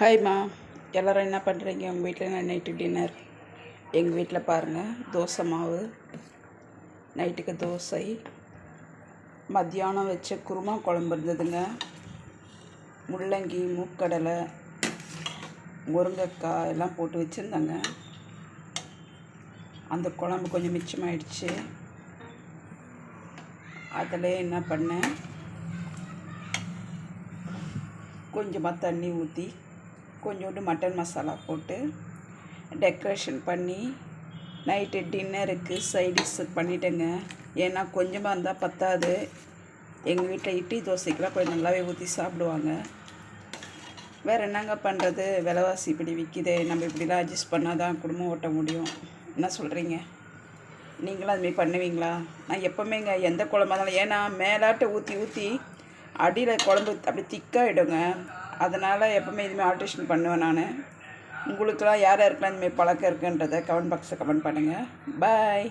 ஹாய்மா எல்லோரும் என்ன பண்ணுறீங்க உங்கள் வீட்டில் என்ன நைட்டு டின்னர்? எங்கள் வீட்டில் பாருங்கள் தோசை மாவு நைட்டுக்கு தோசை. மத்தியானம் வச்ச குருமா குழம்பு இருந்ததுங்க. முள்ளங்கி மூக்கடலை முருங்கைக்காய் எல்லாம் போட்டு வச்சுருந்தாங்க. அந்த குழம்பு கொஞ்சம் மிச்சமாயிடுச்சு. அதில் என்ன பண்ணேன்? கொஞ்சமாக தண்ணி ஊற்றி கொஞ்சோண்டு மட்டன் மசாலா போட்டு டெக்கரேஷன் பண்ணி நைட்டு டின்னருக்கு சைடிஷ் பண்ணிட்டேங்க. ஏன்னா கொஞ்சமாக இருந்தால் பத்தாது. எங்கள் வீட்டில் இட்லி தோசைக்கெலாம் கொஞ்சம் நல்லாவே ஊற்றி சாப்பிடுவாங்க. வேறு என்னங்க பண்ணுறது விலைவாசி இப்படி விற்கிதே நம்ம இப்படிலாம் அட்ஜஸ்ட் பண்ணால் தான் குடும்பம் ஓட்ட முடியும். என்ன சொல்கிறீங்க நீங்களும் அதுமாரி பண்ணுவீங்களா? நான் எப்போவுமேங்க எந்த குழம்பா இருந்தாலும் ஏன்னா மேலாட்ட ஊற்றி ஊற்றி அடியில் குழம்பு அப்படி திக்காகிடுங்க அதனால் எப்போவுமே இதுமாதிரி ஆல்ட்ரேஷன் பண்ணுவேன் நான். உங்களுக்கெல்லாம் யார் யாருக்கெல்லாம் இதுமாரி பழக்கம் இருக்குன்றதை கமெண்ட் பாக்ஸில் கமெண்ட் பண்ணுங்கள் பாய்